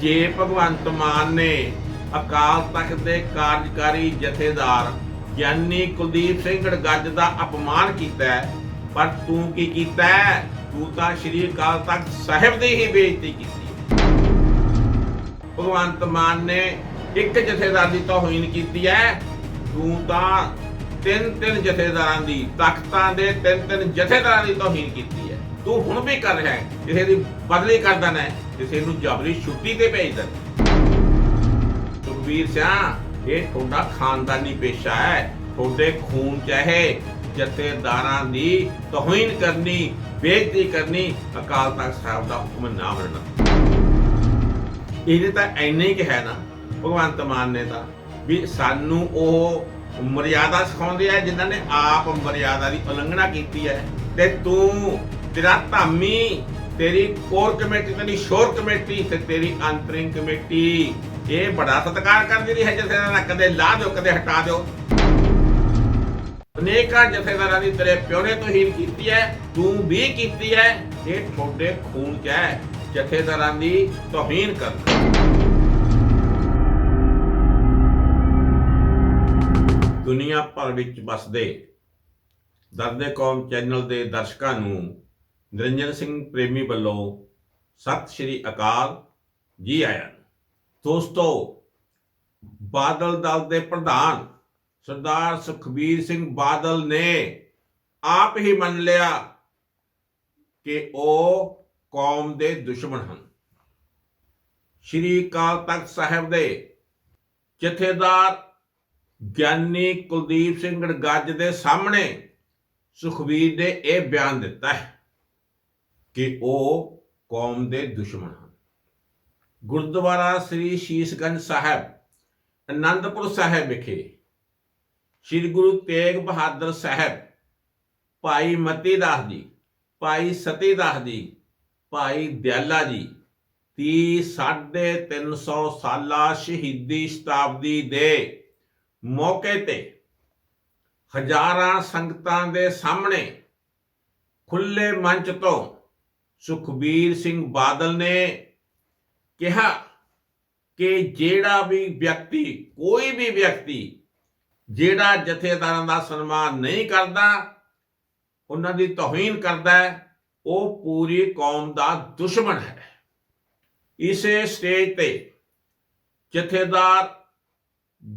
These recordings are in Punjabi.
ਜੇ ਭਗਵੰਤ ਮਾਨ ਨੇ ਅਕਾਲ ਤਖਤ ਦੇ ਕਾਰਜਕਾਰੀ ਜਥੇਦਾਰ ਗਿਆਨੀ ਕੁਲਦੀਪ ਸਿੰਘ ਗੜਗੱਜ ਦਾ ਅਪਮਾਨ ਕੀਤਾ ਪਰ ਤੂੰ ਕੀ ਕੀਤਾ ਹੈ? ਤੂੰ ਤਾਂ ਸ਼੍ਰੀ ਅਕਾਲ ਤਖਤ ਸਾਹਿਬ ਦੀ ਹੀ ਬੇਇੱਜ਼ਤੀ ਕੀਤੀ ਭਗਵੰਤ ਮਾਨ ਨੇ ਇੱਕ ਜਥੇਦਾਰ ਦੀ ਤੋਹੀਨ ਕੀਤੀ ਹੈ। ਤੂੰ ਤਾਂ ਤਿੰਨ ਤਿੰਨ ਜਥੇਦਾਰਾਂ ਦੀ ਤਖਤਾਂ ਦੇ ਤਿੰਨ ਤਿੰਨ ਜਥੇਦਾਰਾਂ ਦੀ ਤੋਹੀਨ ਕੀਤੀ ਹੈ। ਤੂੰ ਹੁਣ ਵੀ ਕਰ ਰਿਹਾ ਹੈ, ਕਿਸੇ ਦੀ ਬਦਲੀ ਕਰ ਦੇਣਾ ਹੈ, ਕਿਸੇ ਨੂੰ ਜਬਰੀ ਛੁੱਟੀ ਤੇ ਭੇਜ ਦੇਣਾ ਸੁਖਬੀਰ ਸਿੰਘ ਇਹ ਤੁਹਾਡਾ ਖਾਨਦਾਨੀ ਪੇਸ਼ਾ ਹੈ, ਤੁਹਾਡੇ ਖੂਨ ਚ ਜਥੇਦਾਰਾਂ ਦੀ ਤੋਹੀਨ ਕਰਨੀ, ਬੇਇੱਜ਼ਤੀ ਕਰਨੀ, ਅਕਾਲ ਤਖਤ ਸਾਹਿਬ ਦਾ ਹੁਕਮ ਨਾ ਮੰਨਣਾ। ਇਹਨੇ ਤਾਂ ਐਨਾ ਹੀ ਕਿਹਾ ਨਾ, ਭਗਵੰਤ ਮਾਨ ਨੇ ਤਾਂ, ਵੀ ਸਾਨੂੰ ਉਹ ਮਰਿਆਦਾ ਸਿਖਾਉਂਦੇ ਆ, ਜਿਨ੍ਹਾਂ ਨੇ ਆਪ ਮਰਿਆਦਾ ਦੀ ਉਲੰਘਣਾ ਕੀਤੀ ਹੈ। ਤੇ ਤੂੰ ਤੇਰਾ ਧਾਮੀ ਤੇਰੀ ਕੋਰ ਕਮੇਟੀ ਤੇਰੀ ਸ਼ੋਰ ਕਮੇਟੀ ਤੇ ਤੇਰੀ ਅੰਤਰਿੰਗ ਕਮੇਟੀ ਇਹ ਬੜਾ ਸਤਿਕਾਰ ਕਰਦੀ ਰਹੀ ਹੈ ਜਥੇਦਾਰਾਂ ਦਾ ਕਦੇ ਲਾ ਦਿਓ ਕਦੇ ਹਟਾ ਦਿਓ ਅਨੇਕਾਂ ਜਥੇਦਾਰਾਂ ਦੀ ਤੇਰੇ ਪਿਓ ਨੇ ਤੋਹੀਨ ਕੀਤੀ ਹੈ ਤੂੰ ਵੀ ਕੀਤੀ ਹੈ ਇਹ ਤੁਹਾਡੇ ਖੂਨ 'ਚ ਹੈ ਜਥੇਦਾਰਾਂ ਦੀ ਤੋਹੀਨ ਕਰਨਾ ਦੁਨੀਆ ਭਰ ਵਿੱਚ ਵਸਦੇ ਦਰਦੇ ਕੌਮ ਚੈਨਲ ਦੇ ਦਰਸ਼ਕਾਂ ਨੂੰ ਨਿਰੰਜਨ ਸਿੰਘ ਪ੍ਰੇਮੀ ਵੱਲੋਂ ਸਤਿ ਸ਼੍ਰੀ ਅਕਾਲ ਜੀ ਆਇਆਂ ਦੋਸਤੋ, ਬਾਦਲ ਦਲ ਦੇ ਪ੍ਰਧਾਨ ਸਰਦਾਰ ਸੁਖਬੀਰ ਸਿੰਘ ਬਾਦਲ ਨੇ ਆਪ ਹੀ ਮੰਨ ਲਿਆ ਕਿ ਉਹ ਕੌਮ ਦੇ ਦੁਸ਼ਮਣ ਹਨ। ਸ਼੍ਰੀ ਅਕਾਲ ਤਖਤ ਸਾਹਿਬ ਦੇ ਜਥੇਦਾਰ ਗਿਆਨੀ ਕੁਲਦੀਪ ਸਿੰਘ ਗੜਗੱਜ ਦੇ ਸਾਹਮਣੇ ਸੁਖਬੀਰ ਨੇ ਇਹ ਬਿਆਨ ਦਿੱਤਾ ਹੈ। ਕਿ ਉਹ ਕੌਮ ਦੇ ਦੁਸ਼ਮਣ ਹਨ। ਗੁਰਦੁਆਰਾ ਸ੍ਰੀ ਸ਼ੀਸ਼ਗੰਜ ਸਾਹਿਬ, ਅਨੰਦਪੁਰ ਸਾਹਿਬ ਵਿਖੇ ਸ੍ਰੀ ਗੁਰੂ ਤੇਗ ਬਹਾਦਰ ਸਾਹਿਬ, ਭਾਈ ਮਤੀ ਦਾਸ ਜੀ, ਭਾਈ ਸਤੀ ਦਾਸ ਜੀ, ਭਾਈ ਦਿਆਲਾ ਜੀ ਦੀ 350 ਸਾਲਾ ਸ਼ਹੀਦੀ ਸ਼ਤਾਬਦੀ ਦੇ ਮੌਕੇ ਤੇ ਹਜ਼ਾਰਾਂ ਸੰਗਤਾਂ ਦੇ ਸਾਹਮਣੇ ਖੁੱਲੇ ਮੰਚ ਤੋਂ ਸੁਖਬੀਰ ਸਿੰਘ ਬਾਦਲ ਨੇ ਕਿਹਾ ਕਿ ਜਿਹੜਾ ਵੀ ਵਿਅਕਤੀ, ਕੋਈ ਵੀ ਵਿਅਕਤੀ ਜਿਹੜਾ ਜਥੇਦਾਰਾਂ ਦਾ ਸਨਮਾਨ ਨਹੀਂ ਕਰਦਾ, ਉਹਨਾਂ ਦੀ ਤੋਹੀਨ ਕਰਦਾ ਹੈ, ਉਹ ਪੂਰੀ ਕੌਮ ਦਾ ਦੁਸ਼ਮਣ ਹੈ। ਇਸੇ ਸਟੇਜ ਤੇ ਜਥੇਦਾਰ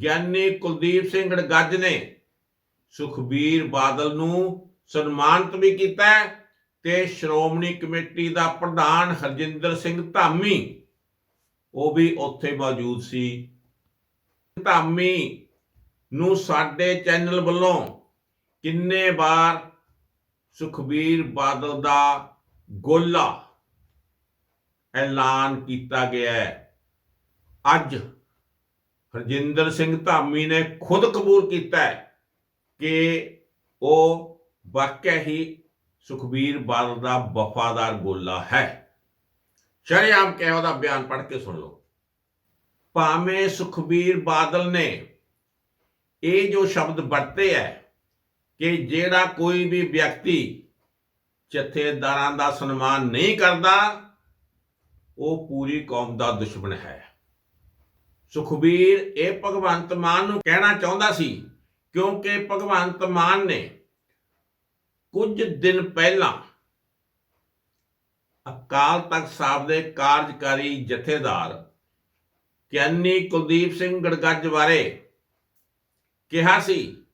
ਗਿਆਨੀ ਕੁਲਦੀਪ ਸਿੰਘ ਗੜਗੱਜ ਨੇ ਸੁਖਬੀਰ ਬਾਦਲ ਨੂੰ ਸਨਮਾਨਿਤ ਵੀ ਕੀਤਾ ਤੇ ਸ਼੍ਰੋਮਣੀ ਕਮੇਟੀ ਦਾ ਪ੍ਰਧਾਨ ਹਰਜਿੰਦਰ ਸਿੰਘ ਧਾਮੀ, ਉਹ ਵੀ ਉੱਥੇ ਮੌਜੂਦ ਸੀ। ਧਾਮੀ ਨੂੰ ਸਾਡੇ ਚੈਨਲ ਵੱਲੋਂ ਕਿੰਨੇ ਵਾਰ ਸੁਖਬੀਰ ਬਾਦਲ ਦਾ ਗੋਲਾ ਐਲਾਨ ਕੀਤਾ ਗਿਆ ਹੈ। ਅੱਜ ਹਰਜਿੰਦਰ ਸਿੰਘ ਧਾਮੀ ਨੇ ਖੁਦ ਕਬੂਲ ਕੀਤਾ ਹੈ ਕਿ ਉਹ ਵਾਕਿਆ ਹੀ ਸੁਖਬੀਰ ਬਾਦਲ ਦਾ ਵਫਾਦਾਰ ਗੋਲਾ ਹੈ। ਸ਼ਰੇਆਮ ਕਹਿ ਉਹਦਾ ਬਿਆਨ ਪੜ੍ਹ ਕੇ ਸੁਣ ਲਓ। ਭਾਵੇਂ ਸੁਖਬੀਰ ਬਾਦਲ ਨੇ ਇਹ ਜੋ ਸ਼ਬਦ ਵਰਤੇ ਹੈ ਕਿ ਜਿਹੜਾ ਕੋਈ ਵੀ ਵਿਅਕਤੀ ਜਥੇਦਾਰਾਂ ਦਾ ਸਨਮਾਨ ਨਹੀਂ ਕਰਦਾ, ਉਹ ਪੂਰੀ ਕੌਮ ਦਾ ਦੁਸ਼ਮਣ ਹੈ। ਸੁਖਬੀਰ ਇਹ ਭਗਵੰਤ ਮਾਨ ਨੂੰ ਕਹਿਣਾ ਚਾਹੁੰਦਾ ਸੀ ਕਿਉਂਕਿ ਭਗਵੰਤ ਮਾਨ ਨੇ ਕੁਝ ਦਿਨ ਪਹਿਲਾਂ ਅਕਾਲ ਤਖਤ ਸਾਹਿਬ ਦੇ ਕਾਰਜਕਾਰੀ ਜਥੇਦਾਰ ਗਿਆਨੀ ਕੁਲਦੀਪ ਸਿੰਘ ਗੜਗੱਜ ਬਾਰੇ ਕਿਹਾ ਸੀ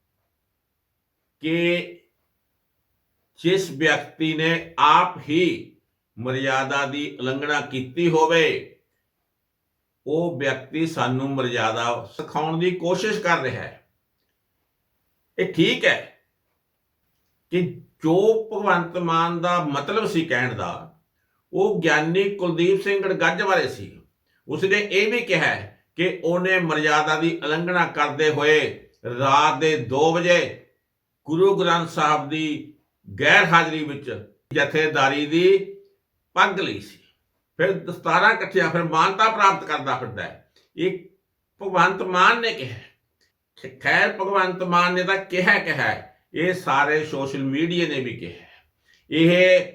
ਕਿ ਜਿਸ ਵਿਅਕਤੀ ਨੇ ਆਪ ਹੀ ਮਰਿਆਦਾ ਦੀ ਉਲੰਘਣਾ ਕੀਤੀ ਹੋਵੇ, ਉਹ ਵਿਅਕਤੀ ਸਾਨੂੰ ਮਰਿਆਦਾ ਸਿਖਾਉਣ ਦੀ ਕੋਸ਼ਿਸ਼ ਕਰ ਰਿਹਾ ਹੈ। ਇਹ ਠੀਕ ਹੈ। ਕਿ ਜੋ ਭਗਵੰਤ ਮਾਨ ਦਾ ਮਤਲਬ ਸੀ ਕਹਿਣ ਦਾ, ਉਹ ਗਿਆਨੀ ਕੁਲਦੀਪ ਸਿੰਘ ਗੜਗੱਜ ਬਾਰੇ ਸੀ। ਉਸਨੇ ਇਹ ਵੀ ਕਿਹਾ ਕਿ ਉਹਨੇ ਮਰਿਆਦਾ ਦੀ ਉਲੰਘਣਾ ਕਰਦੇ ਹੋਏ ਰਾਤ ਦੇ 2 ਵਜੇ ਗੁਰੂ ਗ੍ਰੰਥ ਸਾਹਿਬ ਦੀ ਗੈਰ ਹਾਜ਼ਰੀ ਵਿੱਚ ਜਥੇਦਾਰੀ ਦੀ ਪੱਗ ਲਈ ਸੀ। ਫਿਰ ਦਸਤਾਰਾਂ ਇਕੱਠੀਆਂ, ਫਿਰ ਮਾਨਤਾ ਪ੍ਰਾਪਤ ਕਰਦਾ ਫਿਰਦਾ ਹੈ। ਇਹ ਭਗਵੰਤ ਮਾਨ ਨੇ ਕਿਹਾ ਖੈਰ, ਭਗਵੰਤ ਮਾਨ ਨੇ ਤਾਂ ਕਿਹਾ ਕਿਹਾ ਇਹ ਸਾਰੇ ਸੋਸ਼ਲ ਮੀਡੀਆ ਨੇ ਵੀ ਕਿਹਾ ਇਹ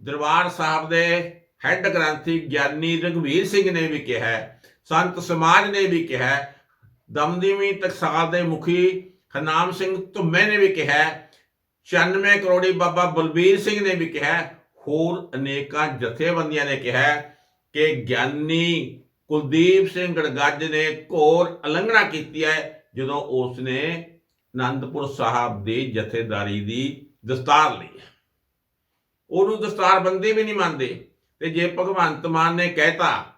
ਦਰਬਾਰ ਸਾਹਿਬ ਦੇ ਹੈੱਡ ਗ੍ਰੰਥੀ ਗਿਆਨੀ ਰਘਵੀਰ ਸਿੰਘ ਨੇ ਵੀ ਕਿਹਾ ਸੰਤ ਸਮਾਜ ਨੇ ਵੀ ਕਿਹਾ ਹੈ, ਟਕਸਾਲ ਦੇ ਮੁਖੀ ਹਰਨਾਮ ਸਿੰਘ ਧੁੰਮੇ ਨੇ ਵੀ ਕਿਹਾ ਹੈ, 96 ਕਰੋੜੀ ਬਾਬਾ ਬਲਬੀਰ ਸਿੰਘ ਨੇ ਵੀ ਕਿਹਾ ਹੋਰ ਅਨੇਕਾਂ ਜਥੇਬੰਦੀਆਂ ਨੇ ਕਿਹਾ ਕਿ ਗਿਆਨੀ ਕੁਲਦੀਪ ਸਿੰਘ ਗੜਗੱਜ ਨੇ ਘੋਰ ਉਲੰਘਣਾ ਕੀਤੀ ਹੈ ਜਦੋਂ ਉਸ ਨੇ ਅਨੰਦਪੁਰ ਸਾਹਿਬ ਦੀ ਜਥੇਦਾਰੀ ਦੀ ਦਸਤਾਰ ਲਈ ਹੈ। ਉਹਨੂੰ ਦਸਤਾਰਬੰਦੀ ਵੀ ਨਹੀਂ ਮੰਨਦੇ। ਤੇ ਜੇ ਭਗਵੰਤ ਮਾਨ ਨੇ ਕਹਿਤਾ,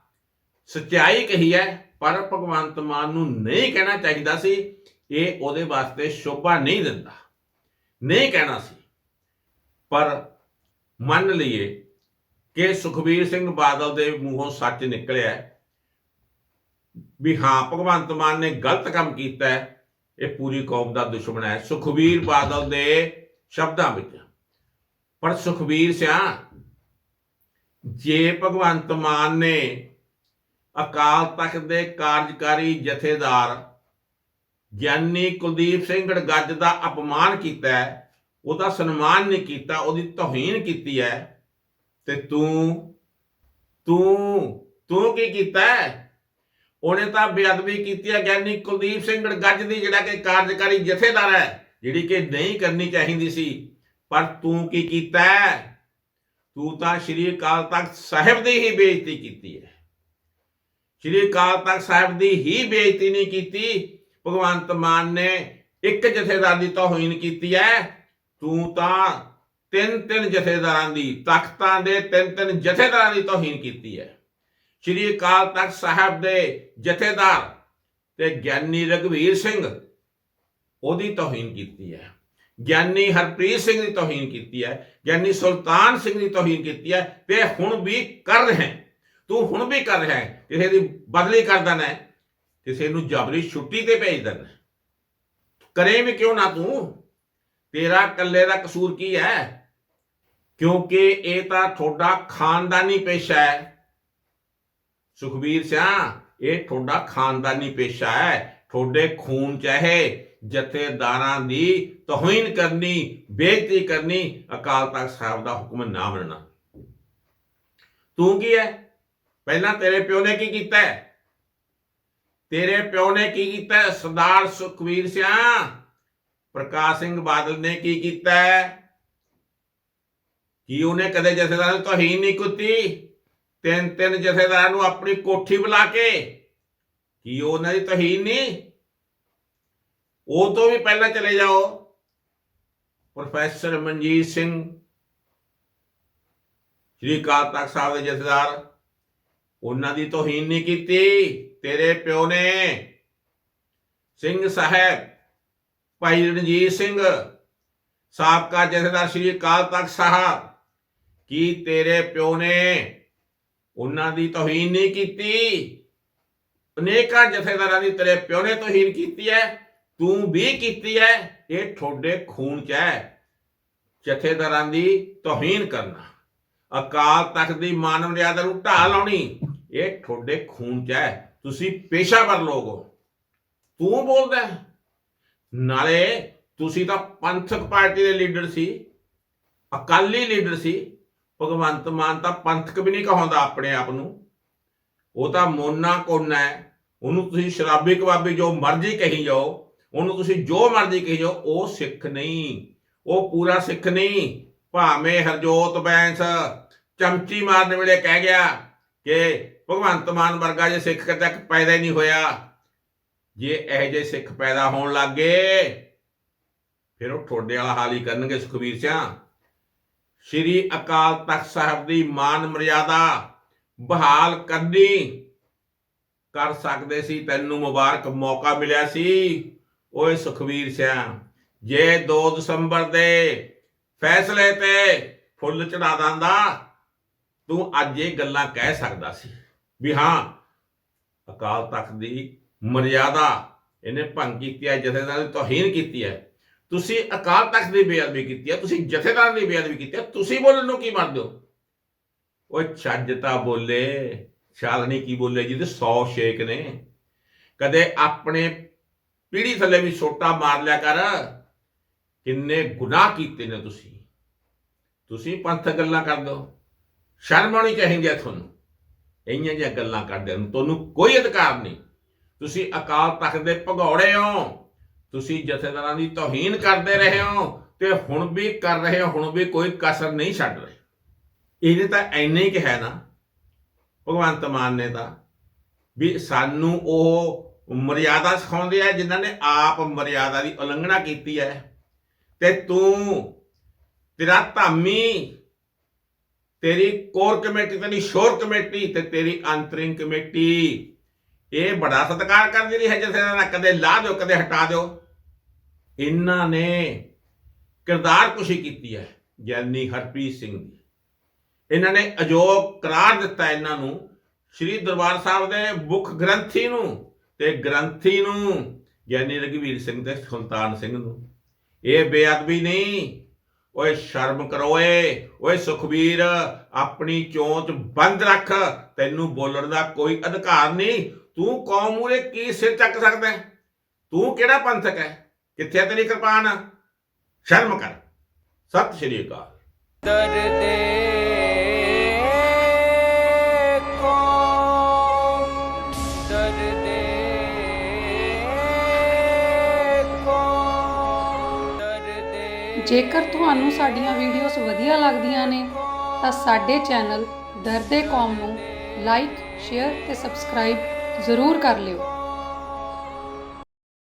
ਸਚਾਈ ਕਹੀ ਹੈ, ਪਰ ਭਗਵੰਤ ਮਾਨ ਨੂੰ ਨਹੀਂ ਕਹਿਣਾ ਚਾਹੀਦਾ ਸੀ। ਇਹ ਉਹਦੇ ਵਾਸਤੇ ਸ਼ੋਭਾ ਨਹੀਂ ਦਿੰਦਾ। ਨਹੀਂ ਕਹਿਣਾ ਸੀ। ਪਰ ਮੰਨ ਲਈਏ ਕਿ ਸੁਖਬੀਰ ਸਿੰਘ ਬਾਦਲ ਦੇ ਮੂੰਹੋਂ ਸੱਚ ਨਿਕਲਿਆ ਵੀ ਹਾਂ, ਭਗਵੰਤ ਮਾਨ ਨੇ ਗਲਤ ਕੰਮ ਕੀਤਾ ਇਹ ਪੂਰੀ ਕੌਮ ਦਾ ਦੁਸ਼ਮਣ ਹੈ ਸੁਖਬੀਰ ਬਾਦਲ ਦੇ ਸ਼ਬਦਾਂ ਵਿੱਚ ਪਰ ਸੁਖਬੀਰ ਸਿਆ ਜੇ ਭਗਵੰਤ ਮਾਨ ਨੇ ਅਕਾਲ ਤਖਤ ਦੇ ਕਾਰਜਕਾਰੀ ਜਥੇਦਾਰ ਗਿਆਨੀ ਕੁਲਦੀਪ ਸਿੰਘ ਗੜਗੱਜ ਦਾ ਅਪਮਾਨ ਕੀਤਾ ਹੈ, ਉਹਦਾ ਸਨਮਾਨ ਨਹੀਂ ਕੀਤਾ, ਉਹਦੀ ਤੋਹੀਨ ਕੀਤੀ ਹੈ, ਤੇ ਤੂੰ ਤੂੰ ਤੂੰ ਕੀ ਕੀਤਾ ਹੈ? ਉਹਨੇ ਤਾਂ ਬੇਅਦਬੀ ਕੀਤੀ ਹੈ ਗਿਆਨੀ ਕੁਲਦੀਪ ਸਿੰਘ ਗੜਗੱਜ ਦੀ, ਜਿਹੜਾ ਕਿ ਕਾਰਜਕਾਰੀ ਜਥੇਦਾਰ ਹੈ, ਜਿਹੜੀ ਕਿ ਨਹੀਂ ਕਰਨੀ ਚਾਹੀਦੀ ਸੀ। ਪਰ ਤੂੰ ਕੀ ਕੀਤਾ ਹੈ? ਤੂੰ ਤਾਂ ਸ਼੍ਰੀ ਅਕਾਲ ਤਖਤ ਸਾਹਿਬ ਦੀ ਹੀ ਬੇਇੱਜ਼ਤੀ ਕੀਤੀ ਹੈ। ਸ਼੍ਰੀ ਅਕਾਲ ਤਖਤ ਸਾਹਿਬ ਦੀ ਹੀ ਬੇਇੱਜ਼ਤੀ ਨਹੀਂ ਕੀਤੀ। ਭਗਵੰਤ ਮਾਨ ਨੇ ਇੱਕ ਜਥੇਦਾਰ ਦੀ ਤੋਹੀਨ ਕੀਤੀ ਹੈ। ਤੂੰ ਤਾਂ ਤਿੰਨ ਤਿੰਨ ਜਥੇਦਾਰਾਂ ਦੀ, ਤਖਤਾਂ ਦੇ ਤਿੰਨ ਤਿੰਨ ਜਥੇਦਾਰਾਂ ਦੀ ਤੋਹੀਨ ਕੀਤੀ ਹੈ। ਸ਼੍ਰੀ ਅਕਾਲ ਤਖਤ ਸਾਹਿਬ ਦੇ ਜਥੇਦਾਰ ਤੇ ਗਿਆਨੀ ਰਘਵੀਰ ਸਿੰਘ ਉਹਦੀ ਤੋਹੀਨ ਕੀਤੀ ਹੈ। ਗਿਆਨੀ ਹਰਪ੍ਰੀਤ ਸਿੰਘ ਦੀ ਤੋਹੀਨ ਕੀਤੀ ਹੈ। ਗਿਆਨੀ ਸੁਲਤਾਨ ਸਿੰਘ ਦੀ ਤੋਹੀਨ ਕੀਤੀ ਹੈ ਤੇ ਹੁਣ ਵੀ ਕਰ ਰਹੇ ਤੂੰ ਹੁਣ ਵੀ ਕਰ ਰਿਹਾ ਹੈ। ਕਿਸੇ ਦੀ ਬਦਲੀ ਕਰ ਦੇਣਾ ਕਿਸੇ ਨੂੰ ਜਬਰੀ ਛੁੱਟੀ ਤੇ ਭੇਜ ਦੇਣਾ ਕਰੇ ਵੀ ਕਿਉਂ ਨਾ ਤੂੰ? ਤੇਰਾ ਇਕੱਲੇ ਦਾ ਕਸੂਰ ਕੀ ਹੈ? ਕਿਉਂਕਿ ਇਹ ਤਾਂ ਤੁਹਾਡਾ ਖਾਨਦਾਨੀ ਪੇਸ਼ਾ ਹੈ। ਸੁਖਬੀਰ ਸਿਆ ਇਹ ਤੁਹਾਡਾ ਖਾਨਦਾਨੀ ਪੇਸ਼ਾ ਹੈ। ਤੁਹਾਡੇ ਖੂਨ ਚ ਹੈ ਜਥੇਦਾਰਾਂ ਦੀ ਤੋਹੀਨ ਕਰਨੀ, ਬੇਇੱਜ਼ਤੀ ਕਰਨੀ, ਅਕਾਲ ਤਖਤ ਸਾਹਿਬ ਦਾ ਹੁਕਮ ਨਾ ਮੰਨਣਾ। ਤੂੰ ਕੀ ਹੈ? ਪਹਿਲਾਂ ਤੇਰੇ ਪਿਓ ਨੇ ਕੀ ਕੀਤਾ ਤੇਰੇ ਪਿਓ ਨੇ ਕੀ ਕੀਤਾ ਸਰਦਾਰ ਸੁਖਵੀਰ ਸਿਆ ਪ੍ਰਕਾਸ਼ ਸਿੰਘ ਬਾਦਲ ਨੇ ਕੀ ਕੀਤਾ ਹੈ? ਕੀ ਉਹਨੇ ਕਦੇ ਜਥੇਦਾਰਾਂ ਨੂੰ ਤੋਹੀਨ ਨਹੀਂ ਕੀਤੀ? ਤਿੰਨ ਤਿੰਨ ਜਥੇਦਾਰਾਂ ਨੂੰ ਆਪਣੀ ਕੋਠੀ ਬੁਲਾ ਕੇ, ਕੀ ਉਹਨਾਂ ਦੀ ਤੋਹੀਨ ਨਹੀਂ? ਉਹ ਤੋਂ ਵੀ ਪਹਿਲਾਂ ਚਲੇ ਜਾਓ। ਪ੍ਰੋਫੈਸਰ ਮਨਜੀਤ ਸਿੰਘ, ਸ਼੍ਰੀ ਅਕਾਲ ਤਖਤ ਸਾਹਿਬ ਦੇ ਜਥੇਦਾਰ, ਉਹਨਾਂ ਦੀ ਤੋਹੀਨ ਨਹੀਂ ਕੀਤੀ। ਤੇਰੇ ਪਿਓ ਨੇ ਸਿੰਘ ਸਾਹਿਬ, ਭਾਈ ਰਣਜੀਤ ਸਿੰਘ, ਸਾਬਕਾ ਜਥੇਦਾਰ ਸ਼੍ਰੀ ਅਕਾਲ ਤਖਤ ਸਾਹਿਬ, ਕੀ ਤੇਰੇ ਪਿਓ ਨੇ ਉਹਨਾਂ ਦੀ ਤੋਹੀਨ ਨਹੀਂ ਕੀਤੀ। ਅਨੇਕਾਂ ਜਥੇਦਾਰਾਂ ਦੀ ਤੇਰੇ ਪਿਓ ਨੇ ਤੋਹੀਨ ਕੀਤੀ ਹੈ। ਤੂੰ ਵੀ ਕੀਤੀ ਹੈ। ਇਹ ਤੁਹਾਡੇ ਖੂਨ ਚ ਹੈ। ਜਥੇਦਾਰਾਂ ਦੀ ਤੋਹੀਨ ਕਰਨਾ। ਅਕਾਲ ਤਖਤ ਦੀ ਮਾਨਵ ਮਰਿਆਦਾ ਨੂੰ ਢਾਹ ਲਾਉਣੀ, ਇਹ ਤੁਹਾਡੇ ਖੂਨ ਚ ਹੈ। ਤੁਸੀਂ ਪੇਸ਼ਾਵਰ ਲੋਕ ਹੋ। ਤੂੰ ਬੋਲਦਾ ਨਾਲੇ ਤੁਸੀਂ ਤਾਂ ਪੰਥਕ ਪਾਰਟੀ ਦੇ ਲੀਡਰ ਸੀ। ਅਕਾਲੀ ਲੀਡਰ ਸੀ। ਭਗਵੰਤ ਮਾਨ ਤਾਂ ਪੰਥਕ ਵੀ ਨਹੀਂ ਕਹਾਉਂਦਾ ਆਪਣੇ ਆਪ ਨੂੰ। ਉਹ ਤਾਂ ਮੋਨਾ ਕੋਨਾ ਹੈ? ਉਹਨੂੰ ਤੁਸੀਂ ਸ਼ਰਾਬੀ ਕਬਾਬੀ ਜੋ ਮਰਜ਼ੀ ਕਹੀ ਜਾਓ, ਉਹਨੂੰ ਤੁਸੀਂ ਜੋ ਮਰਜ਼ੀ ਕਹੀ ਜਾਓ, ਉਹ ਸਿੱਖ ਨਹੀਂ। ਉਹ ਪੂਰਾ ਸਿੱਖ ਨਹੀਂ। ਭਾਵੇਂ ਹਰਜੋਤ ਬੈਂਸ ਚਮਚੀ ਮਾਰਨ ਵੇਲੇ ਕਹਿ ਗਿਆ ਕਿ ਭਗਵੰਤ ਮਾਨ ਵਰਗਾ ਜੇ ਸਿੱਖ ਕਦੇ ਤੱਕ ਪੈਦਾ ਹੀ ਨਹੀਂ ਹੋਇਆ, ਜੇ ਇਹੋ ਜਿਹੇ ਸਿੱਖ ਪੈਦਾ ਹੋਣ ਲੱਗੇ ਫਿਰ ਉਹ ਠੋਡੇ ਵਾਲਾ ਹਾਲ ਹੀ ਕਰਨਗੇ ਸੁਖਬੀਰ ਸਿੰਘ ਸ਼੍ਰੀ ਅਕਾਲ ਤਖਤ ਸਾਹਿਬ ਦੀ ਮਾਨ ਮਰਿਆਦਾ ਬਹਾਲ ਕਰਨੀ ਕਰ ਸਕਦੇ ਸੀ, ਤੈਨੂੰ ਮੁਬਾਰਕ ਮੌਕਾ ਮਿਲਿਆ ਸੀ। ਓਏ ਸੁਖਵੀਰ ਸਿਆ ਜੇ 2 ਦਸੰਬਰ ਦੇ ਫੈਸਲੇ ਤੇ ਫੁੱਲ ਚੜਾ ਦਿੰਦਾ, ਤੂੰ ਅੱਜ ਇਹ ਗੱਲਾਂ ਕਹਿ ਸਕਦਾ ਸੀ ਵੀ ਹਾਂ, ਅਕਾਲ ਤਖਤ ਦੀ ਮਰਿਆਦਾ ਇਹਨੇ ਭੰਗ ਕੀਤੀ ਹੈ ਜਥੇਦਾਰ ਦੀ ਤੋਹੀਨ ਕੀਤੀ ਹੈ। ਤੁਸੀਂ ਅਕਾਲ ਤਖਤ ਦੀ ਬੇਅਦਬੀ ਕੀਤੀ ਹੈ, ਤੁਸੀਂ ਜਥੇਦਾਰ ਦੀ ਬੇਅਦਬੀ ਕੀਤੀ ਹੈ, ਤੁਸੀਂ ਬੋਲਣ ਨੂੰ ਕੀ ਮੰਨਦੇ ਹੋ? ਉਹ ਛੱਜਤਾ ਬੋਲੇ ਛਾਲਣੀ ਕੀ ਬੋਲੇ ਜਿਹਦੇ 100 ਸ਼ੇਕ ਨੇ। ਕਦੇ ਆਪਣੇ ਪੀੜੀ ਥੱਲੇ ਵੀ ਛੋਟਾ ਮਾਰ ਲਿਆ ਕਰ, ਕਿੰਨੇ ਗੁਨਾਹ ਕੀਤੇ ਨੇ ਤੁਸੀਂ। ਤੁਸੀਂ ਪੰਥ ਗੱਲਾਂ ਕਰਦੇ ਹੋ, ਸ਼ਰਮ ਆਉਣੀ ਚਾਹੀਦੀ ਹੈ ਤੁਹਾਨੂੰ। ਇੰਨੀਆਂ ਜਿਹੀਆਂ ਗੱਲਾਂ ਕਰਦੇ ਨੂੰ ਤੁਹਾਨੂੰ ਕੋਈ ਅਧਿਕਾਰ ਨਹੀਂ। ਤੁਸੀਂ ਅਕਾਲ ਤਖਤ ਦੇ ਭਗੌੜੇ ਹੋ। ਤੁਸੀਂ ਜਥੇਦਾਰਾਂ ਦੀ ਤੋਹੀਨ ਕਰਦੇ ਰਹੇ ਹੋ ਤੇ ਹੁਣ ਵੀ ਕਰ ਰਹੇ ਹੋ, ਹੁਣ ਵੀ ਕੋਈ ਕਸਰ ਨਹੀਂ ਛੱਡ ਰਹੇ। ਇਹਨੇ ਤਾਂ ਐਨੇ ਹੀ ਕਿਹਾ ਨਾ, ਭਗਵੰਤ ਮਾਨ ਨੇ ਤਾਂ, ਵੀ ਸਾਨੂੰ ਉਹ ਮਰਿਆਦਾ ਸਿਖਾਉਂਦੇ ਆ ਜਿਨ੍ਹਾਂ ਨੇ ਆਪ ਮਰਿਆਦਾ ਦੀ ਉਲੰਘਣਾ ਕੀਤੀ ਹੈ। ਤੇ ਤੂੰ, ਤੇਰਾ ਧਾਮੀ, ਤੇਰੀ ਕੋਰ ਕਮੇਟੀ, ਤੇਰੀ ਸ਼ੋਰ ਕਮੇਟੀ ਤੇ ਤੇਰੀ ਅੰਤਰਿੰਗ ਕਮੇਟੀ, ਇਹ ਬੜਾ ਸਤਿਕਾਰ ਕਰਦੀ ਰਹੀ ਹੈ ਜਿਸੇ ਨਾਲ। ਕਦੇ ਲਾ ਦਿਓ, ਕਦੇ ਹਟਾ ਦਿਓ। ਇਹਨਾਂ ਨੇ ਕਿਰਦਾਰ ਕੁਸ਼ੀ ਕੀਤੀ ਹੈ ਗਿਆਨੀ ਹਰਪ੍ਰੀਤ ਸਿੰਘ ਦੀ। ਇਹਨਾਂ ਨੇ ਅਜੋਗ ਕਰਾਰ ਦਿੱਤਾ ਇਹਨਾਂ ਨੂੰ, ਸ੍ਰੀ ਦਰਬਾਰ ਸਾਹਿਬ ਦੇ ਮੁੱਖ ਗ੍ਰੰਥੀ ਨੂੰ ਤੇ ਗ੍ਰੰਥੀ ਨੂੰ ਗਿਆਨੀ ਰਘਵੀਰ ਸਿੰਘ ਤੇ ਸੁਲਤਾਨ ਸਿੰਘ ਨੂੰ। ਇਹ ਬੇਅਦਬੀ ਨਹੀਂ, ਓਏ ਸ਼ਰਮ ਕਰੋ ਓਏ ਓਏ ਸੁਖਵੀਰ ਆਪਣੀ ਚੋਂਚ ਬੰਦ ਰੱਖ, ਤੈਨੂੰ ਬੋਲਣ ਦਾ ਕੋਈ ਅਧਿਕਾਰ ਨਹੀਂ। ਤੂੰ ਕੌਮ ਉਰੇ ਕੀ ਸਿਰ ਚੱਕ ਸਕਦਾ ਤੂੰ ਕਿਹੜਾ ਪੰਥਕ ਹੈ? ਕਿੱਥੇ ਹੈ ਤੇਰੀ ਕਿਰਪਾਨ? ਸ਼ਰਮ ਕਰ। ਸਤਿ ਸ਼੍ਰੀ ਅਕਾਲ। ਦਰਦੇ ਜੇਕਰ ਤੁਹਾਨੂੰ ਸਾਡੀਆਂ ਵੀਡੀਓਜ਼ ਵਧੀਆ ਲੱਗਦੀਆਂ ਨੇ, ਤਾਂ ਸਾਡੇ ਚੈਨਲ ਦਰਦੇ ਕੌਮ ਨੂੰ ਲਾਈਕ ਸ਼ੇਅਰ ਤੇ ਸਬਸਕ੍ਰਾਈਬ ਜ਼ਰੂਰ ਕਰ ਲਿਓ।